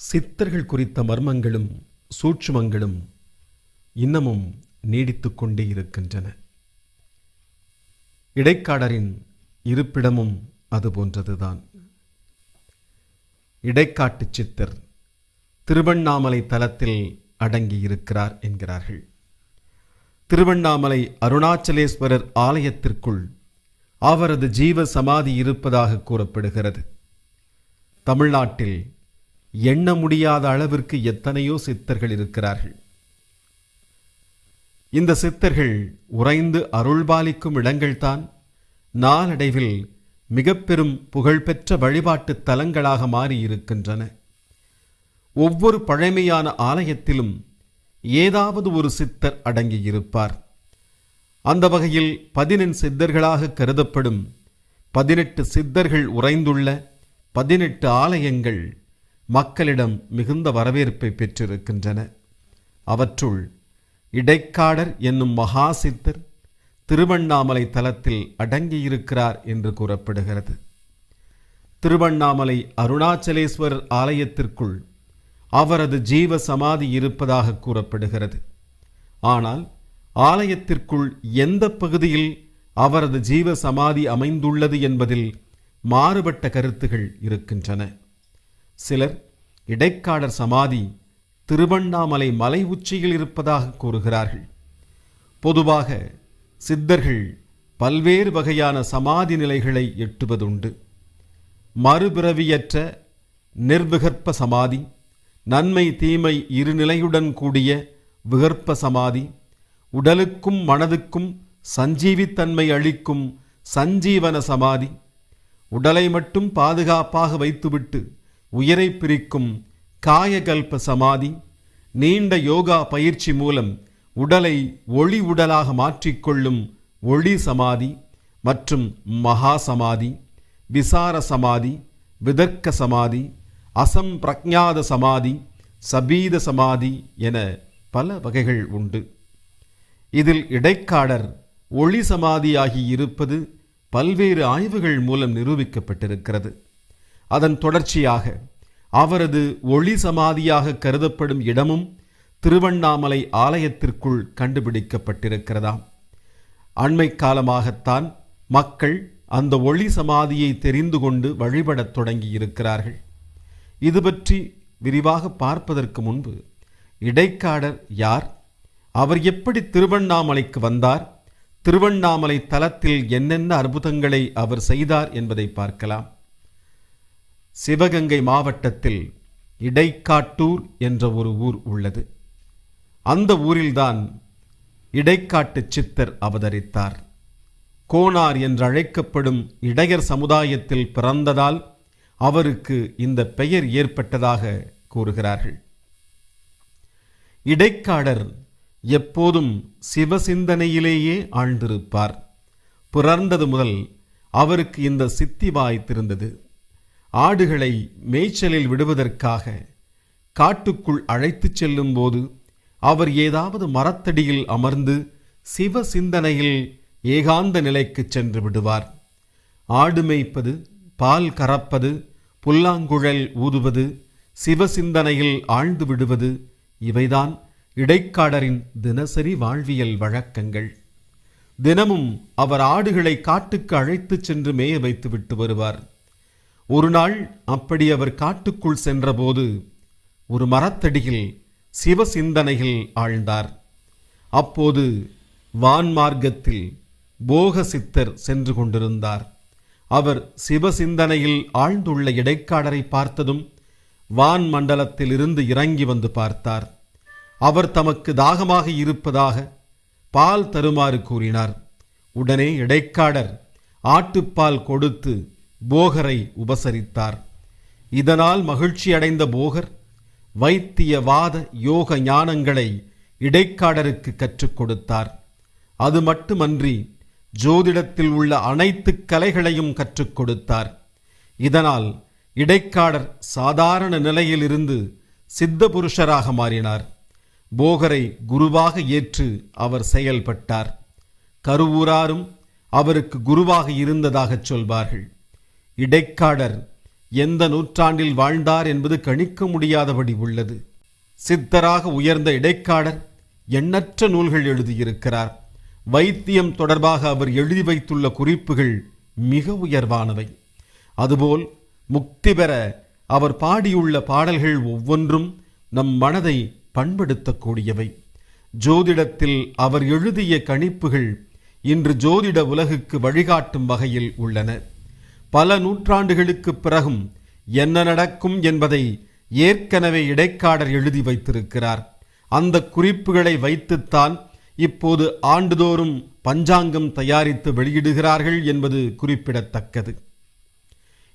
சித்தர்கள் குறித்த மர்மங்களும் சூட்சுமங்களும் இன்னமும் நீடித்து கொண்டே இருக்கின்றன. இடைக்காடரின் இருப்பிடமும் அது போன்றதுதான். இடைக்காட்டு சித்தர் திருவண்ணாமலை தலத்தில் அடங்கியிருக்கிறார் என்கிறார்கள். திருவண்ணாமலை அருணாச்சலேஸ்வரர் ஆலயத்திற்குள் அவரது ஜீவ சமாதி இருப்பதாக கூறப்படுகிறது. தமிழ்நாட்டில் எண்ண முடியாத அளவிற்கு எத்தனையோ சித்தர்கள் இருக்கிறார்கள். இந்த சித்தர்கள் உறைந்து அருள்பாலிக்கும் இடங்கள்தான் நாளடைவில் மிக பெரும் புகழ்பெற்ற வழிபாட்டு தலங்களாக மாறியிருக்கின்றன. ஒவ்வொரு பழமையான ஆலயத்திலும் ஏதாவது ஒரு சித்தர் அடங்கியிருப்பார். அந்த வகையில் பதினெண் சித்தர்களாக கருதப்படும் பதினெட்டு சித்தர்கள் உறைந்துள்ள பதினெட்டு ஆலயங்கள் மக்களிடம் மிகுந்த வரவேற்பை பெற்றிருக்கின்றன. அவற்றுள் இடைக்காடர் என்னும் மகா சித்தர் திருவண்ணாமலை தலத்தில் அடங்கியிருக்கிறார் என்று கூறப்படுகிறது. திருவண்ணாமலை அருணாச்சலேஸ்வரர் ஆலயத்திற்குள் அவரது ஜீவ சமாதி இருப்பதாக கூறப்படுகிறது. ஆனால் ஆலயத்திற்குள் எந்த பகுதியில் அவரது ஜீவ சமாதி அமைந்துள்ளது என்பதில் மாறுபட்ட கருத்துகள் இருக்கின்றன. சிலர் இடைக்காடர் சமாதி திருவண்ணாமலை மலை உச்சியில் இருப்பதாக கூறுகிறார்கள். பொதுவாக சித்தர்கள் பல்வேறு வகையான சமாதி நிலைகளை எட்டுவதுண்டு. மறுபிறவியற்ற நிர்விகற்ப சமாதி நன்மை தீமை இருநிலையுடன் கூடிய விகற்ப சமாதி உடலுக்கும் மனதுக்கும் சஞ்சீவித்தன்மை அளிக்கும் சஞ்சீவன சமாதி உடலை மட்டும் பாதுகாப்பாக வைத்துவிட்டு உயிரை பிரிக்கும் காயகல்ப சமாதி நீண்ட யோகா பயிற்சி மூலம் உடலை ஒளி உடலாக மாற்றிக்கொள்ளும் ஒளி சமாதி மற்றும் மகா சமாதி விசார சமாதி விதர்க்க சமாதி அசம் பிரக்ஞாத சமாதி சபீத சமாதி என பல வகைகள் உண்டு. இதில் இடைக்காடர் ஒளி சமாதியாகி இருப்பது பல்வேறு ஆய்வுகள் மூலம் நிரூபிக்கப்பட்டிருக்கிறது. அதன் தொடர்ச்சியாக அவரது ஒளி சமாதியாக கருதப்படும் இடமும் திருவண்ணாமலை ஆலயத்திற்குள் கண்டுபிடிக்கப்பட்டிருக்கிறதாம். அண்மை காலமாகத்தான் மக்கள் அந்த ஒளி சமாதியை தெரிந்து கொண்டு வழிபடத் தொடங்கி இருக்கிறார்கள் இது பற்றி விரிவாக பார்ப்பதற்கு முன்பு இடைக்காடர் யார்? அவர் எப்படி திருவண்ணாமலைக்கு வந்தார்? திருவண்ணாமலை தலத்தில் என்னென்ன அற்புதங்களை அவர் செய்தார் என்பதை பார்க்கலாம். சிவகங்கை மாவட்டத்தில் இடைக்காட்டூர் என்ற ஒரு ஊர் உள்ளது. அந்த ஊரில்தான் இடைக்காட்டு சித்தர் அவதரித்தார். கோனார் என்றழைக்கப்படும் இடையர் சமுதாயத்தில் பிறந்ததால் அவருக்கு இந்த பெயர் ஏற்பட்டதாக கூறுகிறார்கள். இடைக்காடர் எப்போதும் சிவசிந்தனையிலேயே ஆழ்ந்திருப்பார். பிறந்தது முதல் அவருக்கு இந்த சித்தி வாய்த்திருந்தது. ஆடுகளை மேய்ச்சலில் விடுவதற்காக காட்டுக்குள் அழைத்துச் செல்லும்போது அவர் ஏதாவது மரத்தடியில் அமர்ந்து சிவ சிந்தனையில் ஏகாந்த நிலைக்கு சென்று விடுவார். ஆடு மேய்ப்பது பால் கறப்பது புல்லாங்குழல் ஊதுவது சிவசிந்தனையில் ஆழ்ந்து விடுவது இவைதான் இடைக்காடரின் தினசரி வாழ்வியல் வழக்கங்கள். தினமும் அவர் ஆடுகளை காட்டுக்கு அழைத்துச் சென்று மேய வைத்து விட்டு வருவார். ஒரு நாள் அப்படி அவர் காட்டுக்குள் சென்றபோது ஒரு மரத்தடியில் சிவசிந்தனையில் ஆழ்ந்தார். அப்போது வான்மார்க்கத்தில் போக சித்தர் சென்று கொண்டிருந்தார். அவர் சிவசிந்தனையில் ஆழ்ந்துள்ள இடைக்காடரை பார்த்ததும் வான் மண்டலத்தில் இருந்து இறங்கி வந்து பார்த்தார். அவர் தமக்கு தாகமாக இருப்பதாக பால் தருமாறு கூறினார். உடனே இடைக்காடர் ஆட்டுப்பால் கொடுத்து போகரை உபசரித்தார். இதனால் மகிழ்ச்சி அடைந்த போகர் வைத்தியவாத யோக ஞானங்களை இடைக்காடருக்கு கற்றுக் கொடுத்தார். அது மட்டுமன்றி ஜோதிடத்தில் உள்ள அனைத்து கலைகளையும் கற்றுக் கொடுத்தார். இதனால் இடைக்காடர் சாதாரண நிலையிலிருந்து சித்த புருஷராக மாறினார். போகரை குருவாக ஏற்று அவர் செயல்பட்டார். கருவூராரும் அவருக்கு குருவாக இருந்ததாகச் சொல்வார்கள். இடைக்காடர். எந்த நூற்றாண்டில் வாழ்ந்தார் என்பது கணிக்க முடியாதபடி உள்ளது. சித்தராக உயர்ந்த இடைக்காடர் எண்ணற்ற நூல்கள் எழுதியிருக்கிறார். வைத்தியம் தொடர்பாக அவர் எழுதி வைத்துள்ள குறிப்புகள் மிக உயர்வானவை. அதுபோல் முக்தி பெற அவர் பாடியுள்ள பாடல்கள் ஒவ்வொன்றும் நம் மனதை பண்படுத்தக்கூடியவை. ஜோதிடத்தில் அவர் எழுதிய கணிப்புகள் இன்று ஜோதிட உலகுக்கு வழிகாட்டும் வகையில் உள்ளன. பல நூற்றாண்டுகளுக்கு பிறகும் என்ன நடக்கும் என்பதை ஏற்கனவே இடைக்காடர் எழுதி வைத்திருக்கிறார். அந்த குறிப்புகளை வைத்துத்தான் இப்போது ஆண்டுதோறும் பஞ்சாங்கம் தயாரித்து வெளியிடுகிறார்கள் என்பது குறிப்பிடத்தக்கது.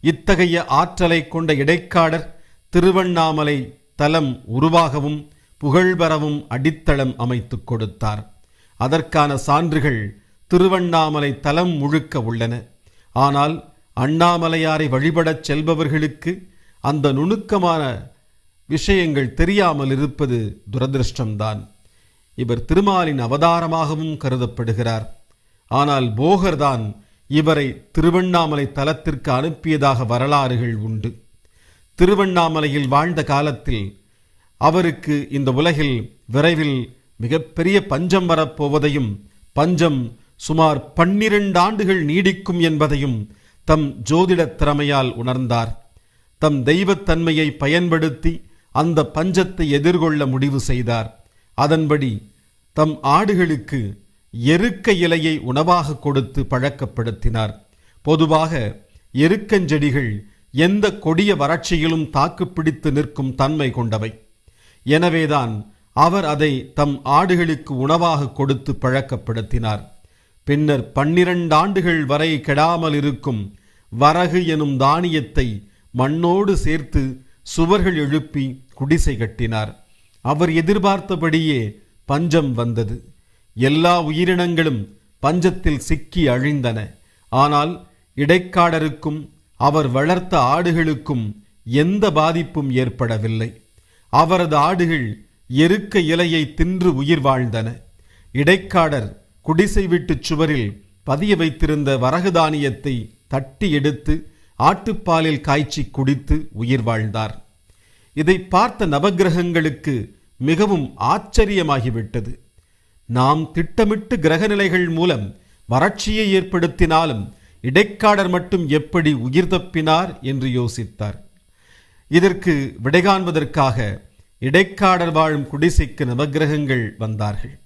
இத்தகைய ஆற்றலை கொண்ட இடைக்காடர் திருவண்ணாமலை தலம் உருவாகவும் புகழ்பெறவும் அடித்தளம் அமைத்துக் கொடுத்தார். அதற்கான சான்றுகள் திருவண்ணாமலை தலம் முழுக்க உள்ளன. ஆனால் அண்ணாமலையாரை வழிபடச் செல்பவர்களுக்கு அந்த நுணுக்கமான விஷயங்கள் தெரியாமல் இருப்பது துரதிருஷ்டம்தான். இவர் திருமாலின் அவதாரமாகவும் கருதப்படுகிறார். ஆனால் போகர்தான் இவரை திருவண்ணாமலை தலத்திற்கு அனுப்பியதாக வரலாறுகள் உண்டு. திருவண்ணாமலையில் வாழ்ந்த காலத்தில் அவருக்கு இந்த உலகில் விரைவில் மிகப்பெரிய பஞ்சம் வரப்போவதையும் பஞ்சம் சுமார் பன்னிரண்டு ஆண்டுகள் நீடிக்கும் என்பதையும் தம் ஜோதிட திறமையால் உணர்ந்தார். தம் தெய்வத்தன்மையை பயன்படுத்தி அந்த பஞ்சத்தை எதிர்கொள்ள முடிவு செய்தார். அதன்படி தம் ஆடுகளுக்கு எருக்க இலையை உணவாக கொடுத்து பழக்கப்படுத்தினார். பொதுவாக எருக்கஞ்செடிகள் எந்த கொடிய வறட்சியிலும் தாக்குப்பிடித்து நிற்கும் தன்மை கொண்டவை. எனவேதான் அவர் அதை தம் ஆடுகளுக்கு உணவாக கொடுத்து பழக்கப்படுத்தினார். பின்னர் பன்னிரண்டு ஆண்டுகள் வரை கெடாமல் இருக்கும் வரகு எனும் தானியத்தை மண்ணோடு சேர்த்து சுவர்கள் எழுப்பி குடிசை கட்டினார். அவர் எதிர்பார்த்தபடியே பஞ்சம் வந்தது. எல்லா உயிரினங்களும் பஞ்சத்தில் சிக்கி அழிந்தன. ஆனால் இடைக்காடருக்கும் அவர் வளர்த்த ஆடுகளுக்கும் எந்த பாதிப்பும் ஏற்படவில்லை. அவரது ஆடுகள் எருக்க இலையை தின்று உயிர் வாழ்ந்தன. இடைக்காடர் குடிசை வீட்டுச் சுவரில் பதிய வைத்திருந்த வரகு தானியத்தை தட்டி எடுத்து ஆட்டுப்பாலில் காய்ச்சி குடித்து உயிர் வாழ்ந்தார். இதை பார்த்த நவக்கிரகங்களுக்கு மிகவும் ஆச்சரியமாகிவிட்டது. நாம் திட்டமிட்டு கிரகநிலைகள் மூலம் வறட்சியை ஏற்படுத்தினாலும் இடைக்காடர் மட்டும் எப்படி உயிர் தப்பினார் என்று யோசித்தார். இதற்கு விடை காண்பதற்காக இடைக்காடர் வாழும் குடிசைக்கு நவக்கிரகங்கள் வந்தார்கள்.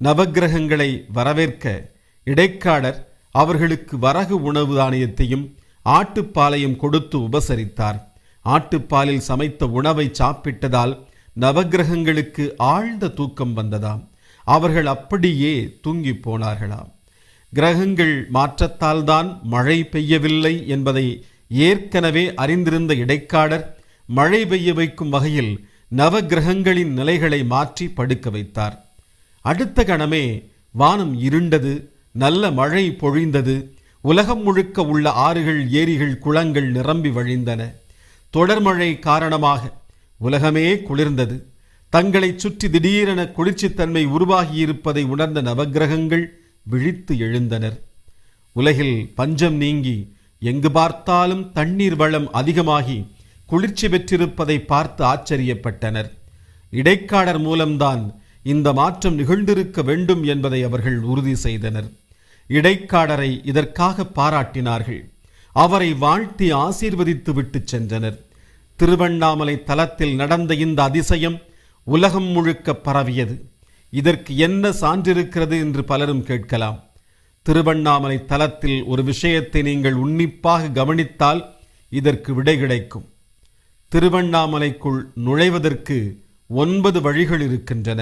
நவக்கிரகங்களை வரவேற்க இடைக்காடர் அவர்களுக்கு வரகு உணவு தானியத்தையும் ஆட்டுப்பாலையும் கொடுத்து உபசரித்தார். ஆட்டுப்பாலில் சமைத்த உணவை சாப்பிட்டதால் நவக்கிரகங்களுக்கு ஆழ்ந்த தூக்கம் வந்ததாம். அவர்கள் அப்படியே தூங்கி போனார்களாம். கிரகங்கள் மாற்றத்தால் தான் மழை பெய்யவில்லை என்பதை ஏற்கனவே அறிந்திருந்த இடைக்காடர் மழை பெய்ய வைக்கும் வகையில் நவக்கிரகங்களின் நிலைகளை மாற்றி படுக்க வைத்தார். அடுத்த கணமே வானம் இருண்டது நல்ல மழை பொழிந்தது உலகம் முழுக்க உள்ள ஆறுகள் ஏரிகள் குளங்கள் நிரம்பி வழிந்தன. தொடர்மழை காரணமாக உலகமே குளிர்ந்தது. தங்களைச் சுற்றி திடீரென குளிர்ச்சித்தன்மை உருவாகியிருப்பதை உணர்ந்த நவக்கிரகங்கள் விழித்து எழுந்தனர். உலகில் பஞ்சம் நீங்கி எங்கு பார்த்தாலும் தண்ணீர் வளம் அதிகமாகி குளிர்ச்சி பெற்றிருப்பதை பார்த்து ஆச்சரியப்பட்டனர். இடைக்காடர் மூலம்தான் இந்த மாற்றம் நிகழ்ந்திருக்க வேண்டும் என்பதை அவர்கள் உறுதி செய்தனர். இடைக்காடரை இதற்காக பாராட்டினார்கள். அவரை வாழ்த்தி ஆசீர்வதித்து விட்டு சென்றனர். திருவண்ணாமலை தலத்தில் நடந்த இந்த அதிசயம் உலகம் முழுக்க பரவியது. இதற்கு என்ன சான்றிருக்கிறது என்று பலரும் கேட்கலாம். திருவண்ணாமலை தலத்தில் ஒரு விஷயத்தை நீங்கள் உன்னிப்பாக கவனித்தால் இதற்கு விடை கிடைக்கும். திருவண்ணாமலைக்குள் நுழைவதற்கு ஒன்பது வழிகள் இருக்கின்றன.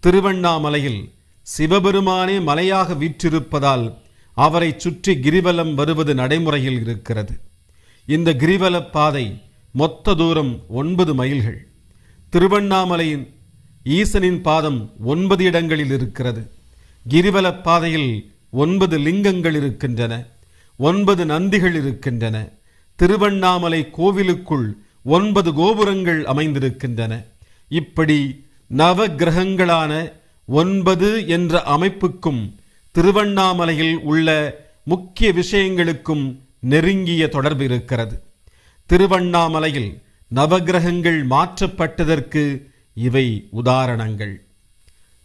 திருவண்ணாமலையில் சிவபெருமானே மலையாக வீற்றிருப்பதால் அவரை சுற்றி கிரிவலம் வருவது நடைமுறையில் இருக்கிறது. இந்த கிரிவல பாதை மொத்த தூரம் ஒன்பது மைல்கள். திருவண்ணாமலையின் ஈசனின் பாதம் ஒன்பது இடங்களில் இருக்கிறது. கிரிவல பாதையில் ஒன்பது லிங்கங்கள் இருக்கின்றன ஒன்பது நந்திகள் இருக்கின்றன. திருவண்ணாமலை கோவிலுக்குள் ஒன்பது கோபுரங்கள் அமைந்திருக்கின்றன. இப்படி நவ கிரகங்களான ஒன்பது என்ற அமைப்புக்கும் திருவண்ணாமலையில் உள்ள முக்கிய விஷயங்களுக்கும் நெருங்கிய தொடர்பு இருக்கிறது. திருவண்ணாமலையில் நவகிரகங்கள் மாற்றப்பட்டதற்கு இவை உதாரணங்கள்.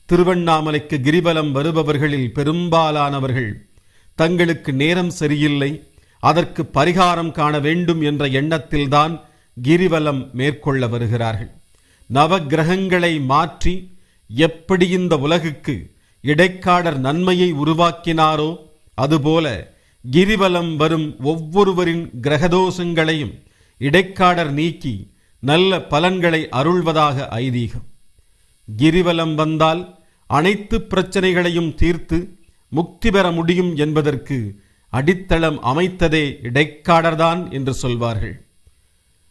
திருவண்ணாமலைக்கு கிரிவலம் வருபவர்களில் பெரும்பாலானவர்கள் தங்களுக்கு நேரம் சரியில்லை அதற்கு பரிகாரம் காண வேண்டும் என்ற எண்ணத்தில்தான் கிரிவலம் மேற்கொள்ள வருகிறார்கள். நவக்கிரகங்களை மாற்றி எப்படி இந்த உலகுக்கு இடைக்காடர் நன்மையை உருவாக்கினாரோ அதுபோல கிரிவலம் வரும் ஒவ்வொருவரின் கிரகதோஷங்களையும் இடைக்காடர் நீக்கி நல்ல பலன்களை அருள்வதாக ஐதீகம். கிரிவலம் வந்தால் அனைத்து பிரச்சனைகளையும் தீர்த்து முக்தி பெற முடியும் என்பதற்கு அடித்தளம் அமைத்ததே இடைக்காடர்தான் என்று சொல்வார்கள்.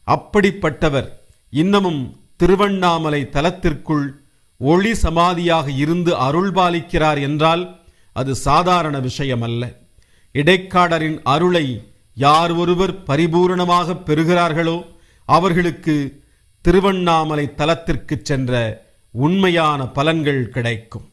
அப்படிப்பட்டவர் இன்னமும் திருவண்ணாமலை தலத்திற்குள் ஒளி சமாதியாக இருந்து அருள்பாலிக்கிறார் என்றால் அது சாதாரண விஷயமல்ல. இடைக்காடரின் அருளை யார் ஒருவர் பரிபூரணமாக பெறுகிறார்களோ அவர்களுக்கு திருவண்ணாமலை தலத்திற்கு சென்ற உண்மையான பலன்கள் கிடைக்கும்.